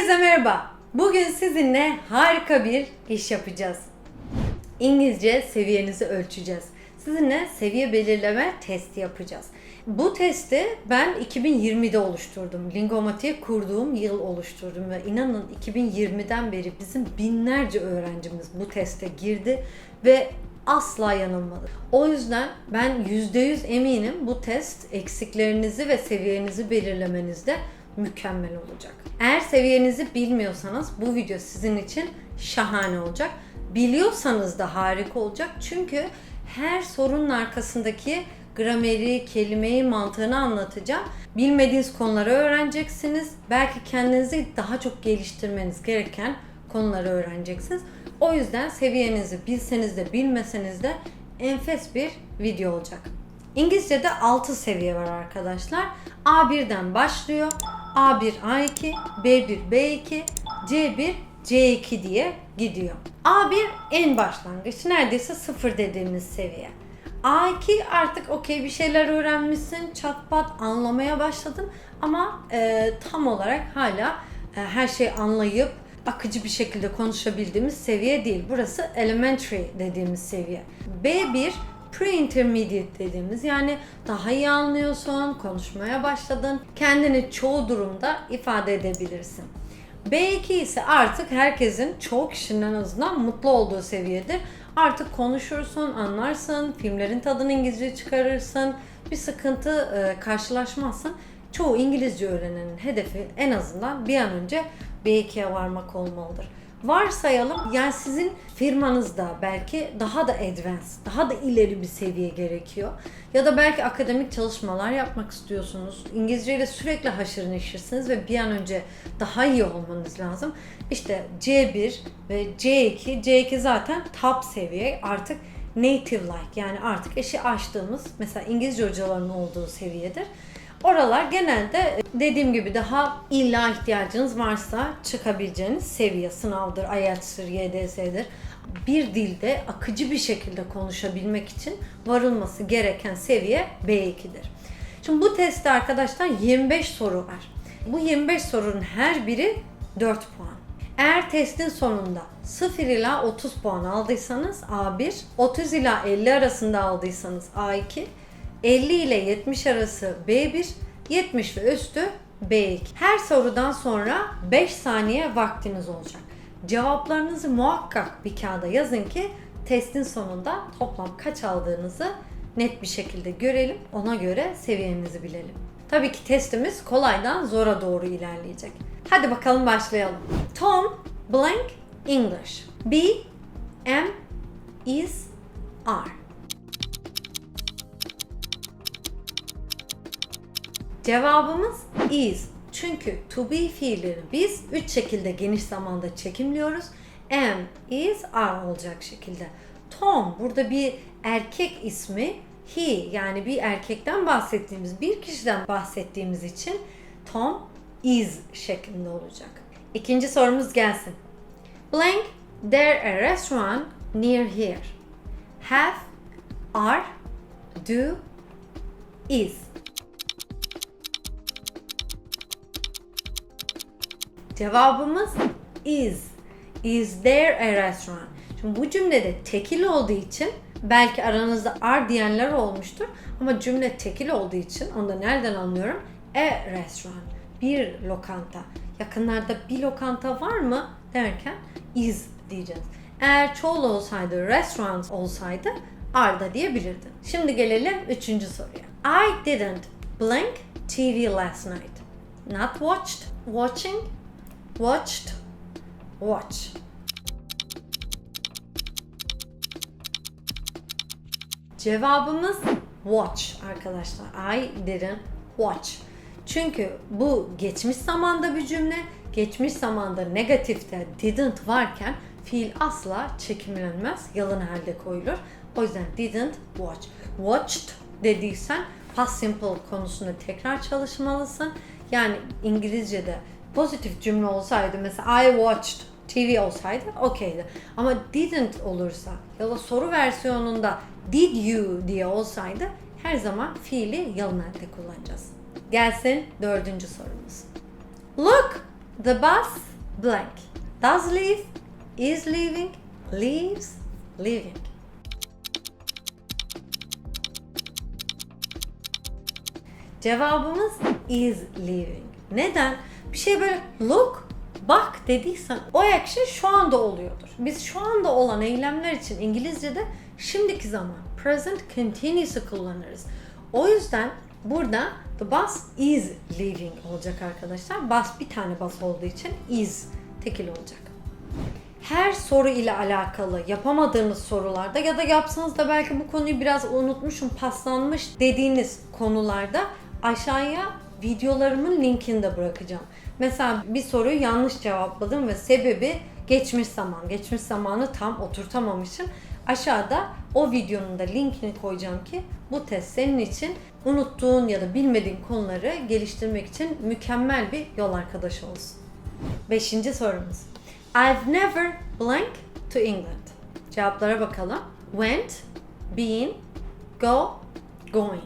Herkese merhaba. Bugün sizinle harika bir iş yapacağız. İngilizce seviyenizi ölçeceğiz. Sizinle seviye belirleme testi yapacağız. Bu testi ben 2020'de oluşturdum. Lingomatiği kurduğum yıl oluşturdum ve inanın 2020'den beri bizim binlerce öğrencimiz bu teste girdi ve asla yanılmadı. O yüzden ben %100 eminim bu test eksiklerinizi ve seviyenizi belirlemenizde mükemmel olacak. Eğer seviyenizi bilmiyorsanız bu video sizin için şahane olacak. Biliyorsanız da harika olacak. Çünkü her sorunun arkasındaki grameri, kelimeyi, mantığını anlatacağım. Bilmediğiniz konuları öğreneceksiniz. Belki kendinizi daha çok geliştirmeniz gereken konuları öğreneceksiniz. O yüzden seviyenizi bilseniz de bilmeseniz de enfes bir video olacak. İngilizce'de 6 seviye var arkadaşlar. A1'den başlıyor. A1, A2, B1, B2, C1, C2 diye gidiyor. A1 en başlangıç. Neredeyse sıfır dediğimiz seviye. A2 artık okey bir şeyler öğrenmişsin, çat pat anlamaya başladın ama e, tam olarak hala e, her şeyi anlayıp akıcı bir şekilde konuşabildiğimiz seviye değil. Burası elementary dediğimiz seviye. B1 pre-intermediate dediğimiz yani daha iyi anlıyorsun, konuşmaya başladın, kendini çoğu durumda ifade edebilirsin. B2 ise artık herkesin, çoğu kişinin en azından mutlu olduğu seviyedir. Artık konuşursun, anlarsın, filmlerin tadını İngilizce çıkarırsın, bir sıkıntı e, karşılaşmazsın. Çoğu İngilizce öğrenenin hedefi en azından bir an önce B2'ye varmak olmalıdır. Varsayalım yani sizin firmanızda belki daha da advanced, daha da ileri bir seviye gerekiyor. Ya da belki akademik çalışmalar yapmak istiyorsunuz. İngilizce ile sürekli haşır neşirsiniz ve bir an önce daha iyi olmanız lazım. İşte C1 ve C2, C2 zaten top seviye artık native like yani artık eşi açtığımız mesela İngilizce hocalarının olduğu seviyedir. Oralar genelde dediğim gibi daha illa ihtiyacınız varsa çıkabileceğiniz seviye sınavdır, IELTS'tir, YDS'dir. Bir dilde akıcı bir şekilde konuşabilmek için varılması gereken seviye B2'dir. Şimdi bu testte arkadaşlar 25 soru var. Bu 25 sorunun her biri 4 puan. Eğer testin sonunda 0 ila 30 puan aldıysanız A1, 30 ila 50 arasında aldıysanız A2, 50 ile 70 arası B1, 70 ve üstü B2. Her sorudan sonra 5 saniye vaktiniz olacak. Cevaplarınızı muhakkak bir kağıda yazın ki testin sonunda toplam kaç aldığınızı net bir şekilde görelim. Ona göre seviyenizi bilelim. Tabii ki testimiz kolaydan zora doğru ilerleyecek. Hadi bakalım başlayalım. Tom blank English. B M is R. Cevabımız is. Çünkü to be fiilini biz üç şekilde geniş zamanda çekimliyoruz. Am, is, are olacak şekilde. Tom burada bir erkek ismi. He yani bir erkekten bahsettiğimiz, bir kişiden bahsettiğimiz için Tom is şeklinde olacak. İkinci sorumuz gelsin. Blank, there a restaurant near here. Have, are, do, is. Cevabımız is. Is there a restaurant? Şimdi bu cümlede tekil olduğu için belki aranızda are diyenler olmuştur ama cümle tekil olduğu için onu da nereden anlıyorum? A restaurant. Bir lokanta. Yakınlarda bir lokanta var mı derken is diyeceğiz. Eğer çoğul olsaydı, restaurant olsaydı are da diyebilirdin. Şimdi gelelim üçüncü soruya. I didn't blink TV last night. Not watched, watching, watched, watch. Cevabımız watch arkadaşlar. I didn't watch. Çünkü bu geçmiş zamanda bir cümle. Geçmiş zamanda negatifte didn't varken fiil asla çekimlenmez, yalın halde koyulur. O yüzden didn't watch. Watched dediysen past simple konusunda tekrar çalışmalısın. Yani İngilizce'de pozitif cümle olsaydı mesela I watched TV olsaydı okeydi. Ama didn't olursa ya da soru versiyonunda did you diye olsaydı her zaman fiili yalın kullanacağız. Gelsin dördüncü sorumuz. Look, the bus blank. Does leave, is leaving, leaves, leaving. Cevabımız is leaving. Neden? Bir şey böyle look, bak dediysen o action şu anda oluyordur. Biz şu anda olan eylemler için İngilizce'de şimdiki zaman present continuous'ı kullanırız. O yüzden burada the bus is leaving olacak arkadaşlar. Bus bir tane bus olduğu için is tekil olacak her soru ile alakalı yapamadığınız sorularda ya da yapsanız da belki bu konuyu biraz unutmuşum, paslanmış dediğiniz konularda aşağıya videolarımın linkini de bırakacağım. Mesela bir soruyu yanlış cevapladım ve sebebi geçmiş zaman. Geçmiş zamanı tam oturtamamışım. Aşağıda o videonun da linkini koyacağım ki bu test senin için unuttuğun ya da bilmediğin konuları geliştirmek için mükemmel bir yol arkadaşı olsun. Beşinci sorumuz. I've never blank to England. Cevaplara bakalım. Went, been, go, going.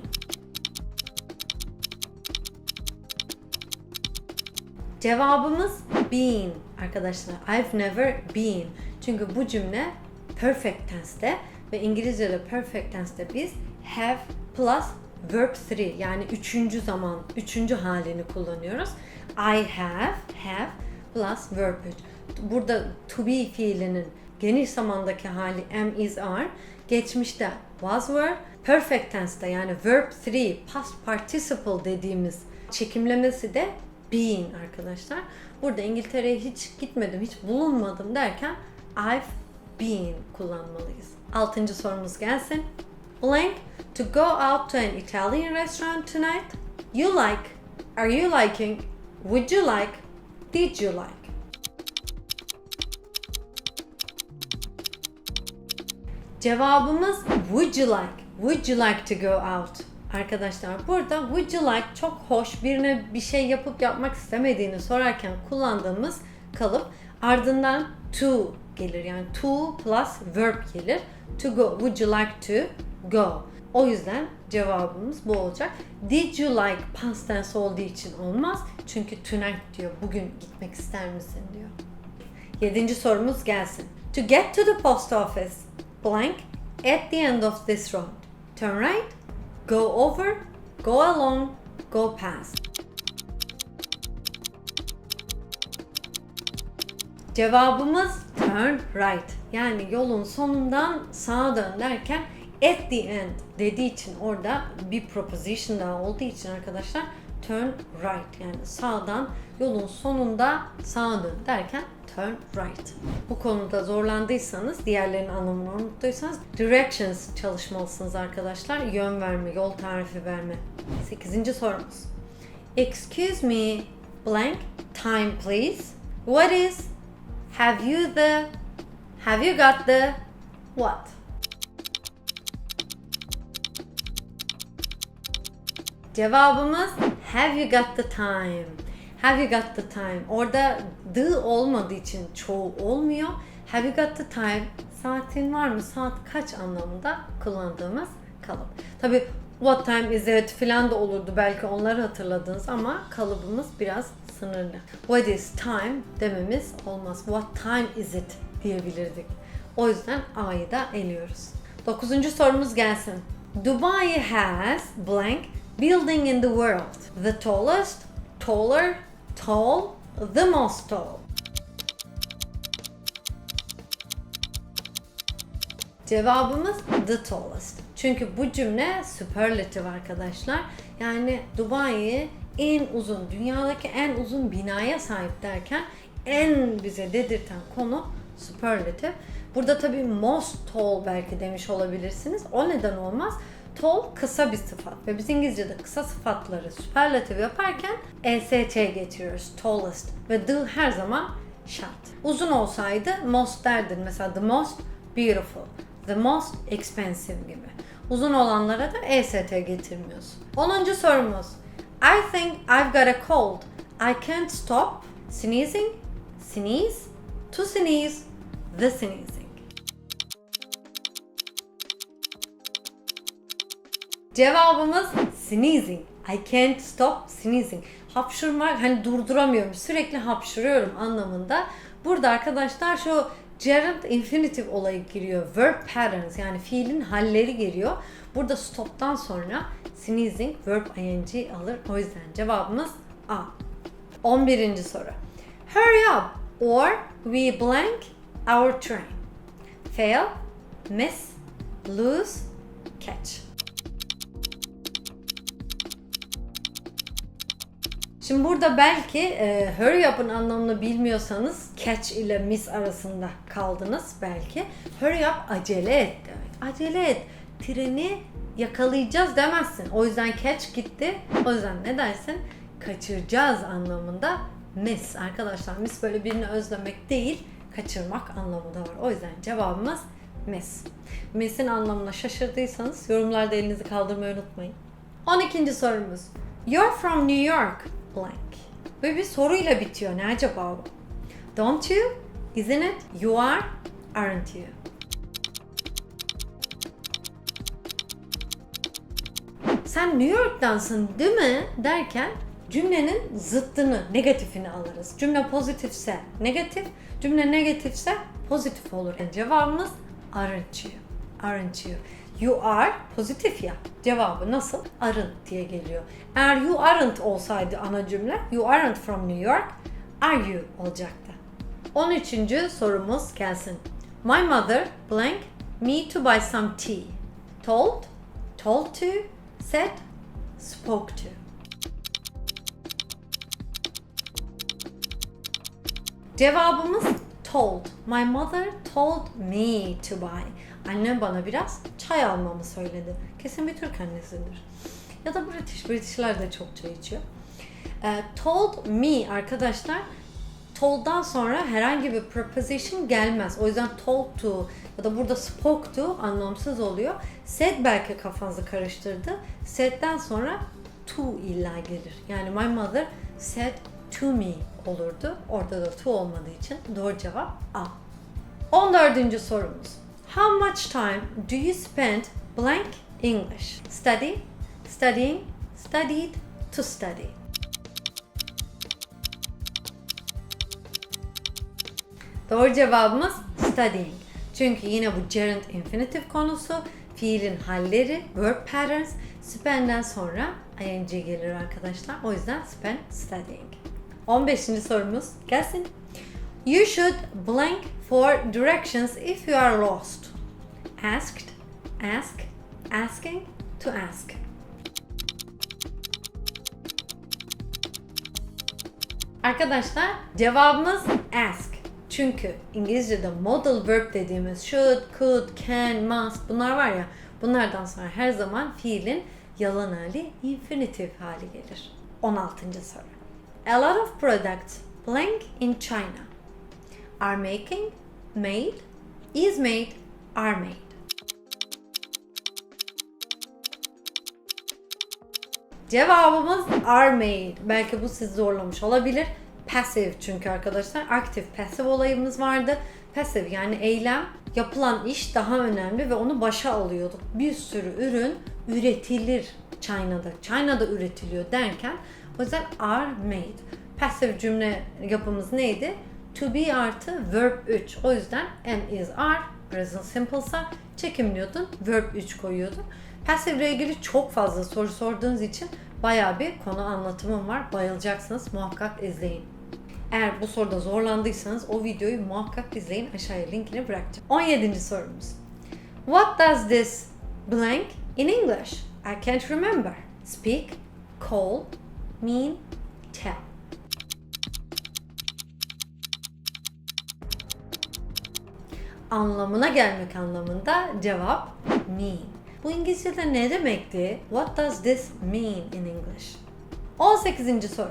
Cevabımız been arkadaşlar. I've never been. Çünkü bu cümle perfect tense'te ve İngilizce'de perfect tense'te biz have plus verb 3 yani üçüncü zaman, üçüncü halini kullanıyoruz. I have, have plus verb 3 burada to be fiilinin geniş zamandaki hali am, is, are. Geçmişte was, were. Perfect tense'de yani verb 3 past participle dediğimiz çekimlemesi de being arkadaşlar. Burada İngiltere'ye hiç gitmedim, hiç bulunmadım derken I've been kullanmalıyız. Altıncı sorumuz gelsin. Blank to go out to an Italian restaurant tonight. You like, are you liking, would you like, did you like? Cevabımız would you like? Would you like to go out? Arkadaşlar burada would you like çok hoş birine bir şey yapıp yapmak istemediğini sorarken kullandığımız kalıp ardından to gelir. Yani to plus verb gelir. To go. Would you like to go? O yüzden cevabımız bu olacak. Did you like past tense olduğu için olmaz. Çünkü tonight diyor. Bugün gitmek ister misin diyor. Yedinci sorumuz gelsin. To get to the post office blank at the end of this road. Turn right, go over, go along, go past. Cevabımız turn right. Yani yolun sonundan sağa dön derken at the end dediği için orada bir proposition daha olduğu için arkadaşlar turn right yani sağdan yolun sonunda sağa dön derken turn right. Bu konuda zorlandıysanız, diğerlerinin anlamını unuttuysanız directions çalışmalısınız arkadaşlar. Yön verme, yol tarifi verme. 8. sorumuz. Excuse me, blank, time please. What is, have you the, have you got the, what? Cevabımız have you got the time? Have you got the time? Orada the olmadığı için çoğu olmuyor. Have you got the time? Saatin var mı? Saat kaç anlamında kullandığımız kalıp. Tabi what time is it filan da olurdu belki onları hatırladınız ama kalıbımız biraz sınırlı. What is time dememiz olmaz. What time is it diyebilirdik. O yüzden A'yı da eliyoruz. Dokuzuncu sorumuz gelsin. Dubai has blank building in the world. The tallest, taller, tall, the most tall. Cevabımız the tallest. Çünkü bu cümle superlative arkadaşlar. Yani Dubai en uzun, dünyadaki en uzun binaya sahip derken en bize dedirten konu superlative. Burada tabii most tall belki demiş olabilirsiniz. O neden olmaz? Tall kısa bir sıfat ve biz İngilizce'de kısa sıfatları superlative yaparken EST getiriyoruz. Tallest ve the her zaman şart. Uzun olsaydı most derdin. Mesela the most beautiful, the most expensive gibi. Uzun olanlara da EST getirmiyorsun. 10. sorumuz. I think I've got a cold. I can't stop sneezing, sneeze, to sneeze, the sneezing. Cevabımız sneezing. I can't stop sneezing. hapşırmak hani durduramıyorum sürekli hapşırıyorum anlamında. Burada arkadaşlar şu gerund infinitive olayı giriyor. Verb patterns yani fiilin halleri geliyor. Burada stop'tan sonra sneezing verb ing alır. O yüzden cevabımız A. 11. soru. Hurry up or we blank our train. Fail, miss, lose, catch. Şimdi burada belki e, hurry up'ın anlamını bilmiyorsanız catch ile miss arasında kaldınız belki. Hurry up acele et demek. Acele et. Treni yakalayacağız demezsin. O yüzden catch gitti. O yüzden ne dersin? Kaçıracağız anlamında miss. Arkadaşlar miss böyle birini özlemek değil, kaçırmak anlamı da var. O yüzden cevabımız miss. Miss'in anlamına şaşırdıysanız yorumlarda elinizi kaldırmayı unutmayın. 12. sorumuz. You're from New York blank. Ve bir soruyla bitiyor. Ne acaba bu? Don't you? Isn't it? You are? Aren't you? Sen New York'tansın değil mi? derken cümlenin zıttını, negatifini alırız. Cümle pozitifse negatif, cümle negatifse pozitif olur. Yani cevabımız aren't you. Aren't you. You are pozitif ya. Cevabı nasıl? Aren't diye geliyor. Eğer you aren't olsaydı ana cümle, you aren't from New York, are you olacaktı. 13. sorumuz gelsin. My mother blank me to buy some tea. Told, told to, said, spoke to. Cevabımız told. My mother told me to buy. Annem bana biraz çay almamı söyledi. Kesin bir Türk annesidir. Ya da British. Britishler de çok çay içiyor. Ee, told me arkadaşlar told'dan sonra herhangi bir preposition gelmez. O yüzden told to ya da burada spoke to anlamsız oluyor. Said belki kafanızı karıştırdı. Said'den sonra to illa gelir. Yani my mother said to me olurdu. Orada da to olmadığı için doğru cevap A. 14. sorumuz. How much time do you spend blank English? Study, studying, studied, to study. Doğru cevabımız studying. Çünkü yine bu gerund infinitive konusu, fiilin halleri, verb patterns, spend'den sonra ing gelir arkadaşlar. O yüzden spend studying. 15. sorumuz gelsin. You should blank for directions if you are lost. Asked, ask, asking, to ask. Arkadaşlar cevabımız ask. Çünkü İngilizce'de modal verb dediğimiz should, could, can, must bunlar var ya bunlardan sonra her zaman fiilin yalan hali infinitive hali gelir. 16. soru. A lot of products blank in China are making, made, is made, are made. Cevabımız are made. Belki bu sizi zorlamış olabilir. Passive çünkü arkadaşlar aktif passive olayımız vardı. Passive yani eylem yapılan iş daha önemli ve onu başa alıyorduk. Bir sürü ürün üretilir China'da. China'da üretiliyor derken o yüzden are made. Passive cümle yapımız neydi? To be artı verb 3. O yüzden am is are present simple'sa çekimliyordun. Verb 3 koyuyordun. Passive ile ilgili çok fazla soru sorduğunuz için bayağı bir konu anlatımım var. Bayılacaksınız. Muhakkak izleyin. Eğer bu soruda zorlandıysanız o videoyu muhakkak izleyin. Aşağıya linkini bırakacağım. 17. sorumuz. What does this blank in English? I can't remember. Speak, call, mean, tell. Anlamına gelmek anlamında cevap mean. Bu İngilizce'de ne demekti? What does this mean in English? 18. soru.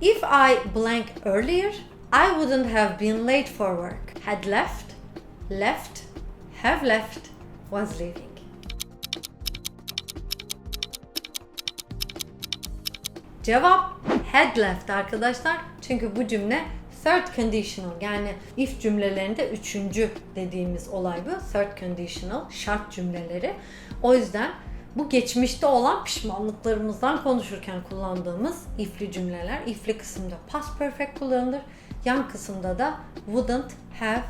If I blank earlier, I wouldn't have been late for work. Had left, left, have left, was leaving. Cevap had left arkadaşlar. Çünkü bu cümle third conditional yani if cümlelerinde üçüncü dediğimiz olay bu. Third conditional şart cümleleri. O yüzden Bu geçmişte olan pişmanlıklarımızdan konuşurken kullandığımız if'li cümleler. İf'li kısımda past perfect kullanılır. Yan kısımda da wouldn't have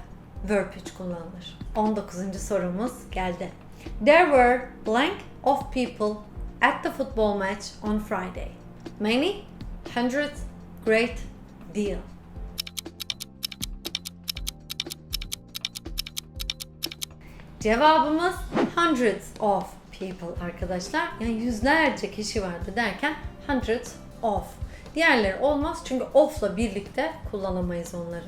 verb 3 kullanılır. 19. sorumuz geldi. There were blank of people at the football match on Friday. Many, hundreds, great deal. Cevabımız hundreds of people arkadaşlar. Yani yüzlerce kişi vardı derken hundreds of. Diğerleri olmaz çünkü of'la birlikte kullanamayız onları.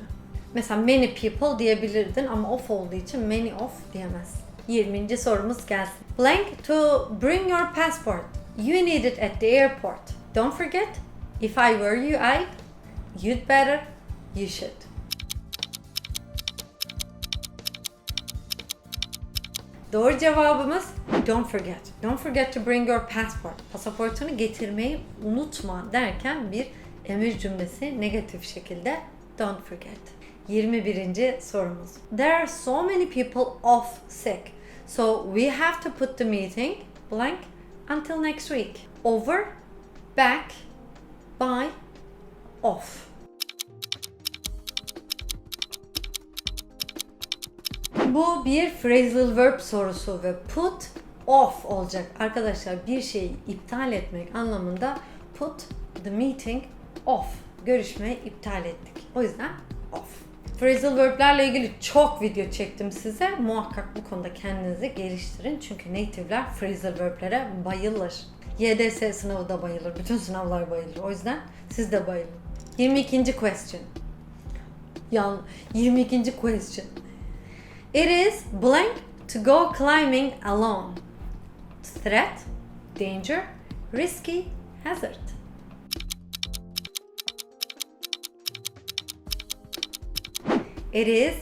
Mesela many people diyebilirdin ama of olduğu için many of diyemez. 20. sorumuz gelsin. Blank to bring your passport. You need it at the airport. Don't forget, if I were you, I'd, you'd better, you should. Doğru cevabımız don't forget. Don't forget to bring your passport. Pasaportunu getirmeyi unutma derken bir emir cümlesi negatif şekilde don't forget. 21. sorumuz. There are so many people off sick. So we have to put the meeting blank until next week. Over, back, by, off. Bu bir phrasal verb sorusu ve put off olacak. Arkadaşlar bir şeyi iptal etmek anlamında put the meeting off. Görüşmeyi iptal ettik. O yüzden off. Phrasal verb'lerle ilgili çok video çektim size. Muhakkak bu konuda kendinizi geliştirin. Çünkü native'ler phrasal verb'lere bayılır. YDS sınavı da bayılır. Bütün sınavlar bayılır. O yüzden siz de bayılın. 22. question. Yan 22. question. It is blank to go climbing alone. Threat, danger, risky, hazard. It is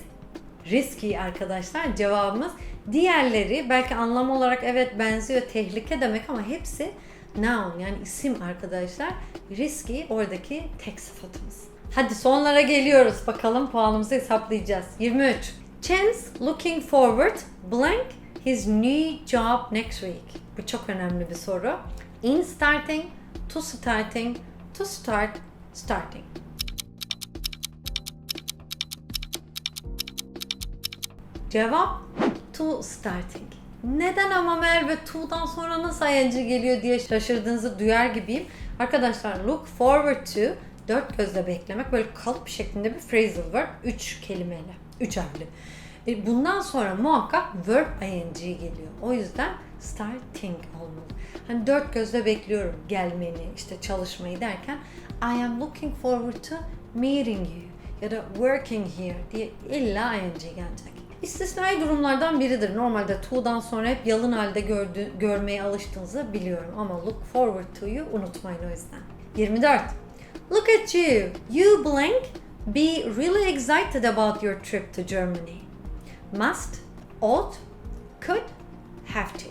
risky arkadaşlar cevabımız. Diğerleri belki anlam olarak evet benziyor tehlike demek ama hepsi noun yani isim arkadaşlar. Risky oradaki tek sıfatımız. Hadi sonlara geliyoruz. Bakalım puanımızı hesaplayacağız. 23. Chance looking forward blank his new job next week. Bu çok önemli bir soru. In starting, to starting, to start, starting. Cevap to starting. Neden ama Merve to'dan sonra nasıl ing geliyor diye şaşırdığınızı duyar gibiyim. Arkadaşlar look forward to dört gözle beklemek böyle kalıp şeklinde bir phrasal verb. Üç kelimeyle. Üç harfli. E, Bundan sonra muhakkak verb ing geliyor. O yüzden starting olmalı. Hani dört gözle bekliyorum gelmeni, işte çalışmayı derken I am looking forward to meeting you ya da working here diye illa ing gelecek. İstisnai durumlardan biridir. Normalde to'dan sonra hep yalın halde gördü, görmeye alıştığınızı biliyorum ama look forward to'yu unutmayın o yüzden. 24. Look at you. You blank be really excited about your trip to Germany. Must, ought, could, have to.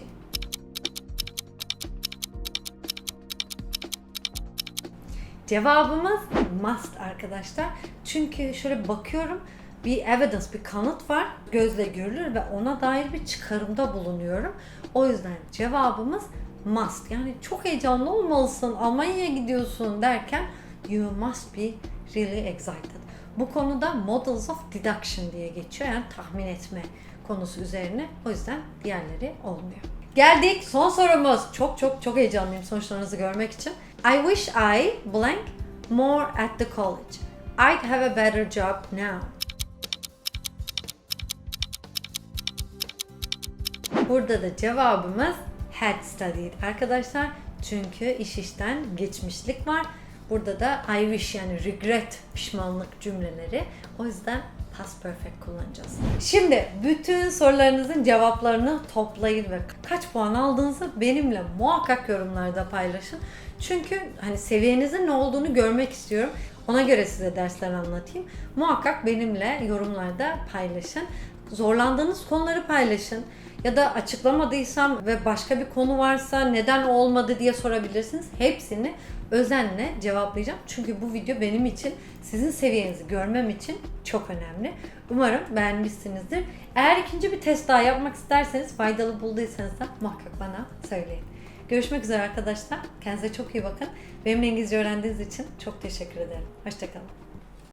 Cevabımız must arkadaşlar. Çünkü şöyle bakıyorum bir evidence, bir kanıt var. Gözle görülür ve ona dair bir çıkarımda bulunuyorum. O yüzden cevabımız must. Yani çok heyecanlı olmalısın, Almanya'ya gidiyorsun derken you must be really excited. Bu konuda models of deduction diye geçiyor. Yani tahmin etme konusu üzerine. O yüzden diğerleri olmuyor. Geldik son sorumuz. Çok çok çok heyecanlıyım sonuçlarınızı görmek için. I wish I blank more at the college. I'd have a better job now. Burada da cevabımız had studied arkadaşlar. Çünkü iş işten geçmişlik var. Burada da I wish yani regret, pişmanlık cümleleri. O yüzden past perfect kullanacağız. Şimdi bütün sorularınızın cevaplarını toplayın ve kaç puan aldığınızı benimle muhakkak yorumlarda paylaşın. Çünkü hani seviyenizin ne olduğunu görmek istiyorum. Ona göre size dersler anlatayım. Muhakkak benimle yorumlarda paylaşın. Zorlandığınız konuları paylaşın. Ya da açıklamadıysam ve başka bir konu varsa neden olmadı diye sorabilirsiniz. Hepsini özenle cevaplayacağım. Çünkü bu video benim için sizin seviyenizi görmem için çok önemli. Umarım beğenmişsinizdir. Eğer ikinci bir test daha yapmak isterseniz faydalı bulduysanız da muhakkak bana söyleyin. Görüşmek üzere arkadaşlar. Kendinize çok iyi bakın. Benimle İngilizce öğrendiğiniz için çok teşekkür ederim. Hoşçakalın.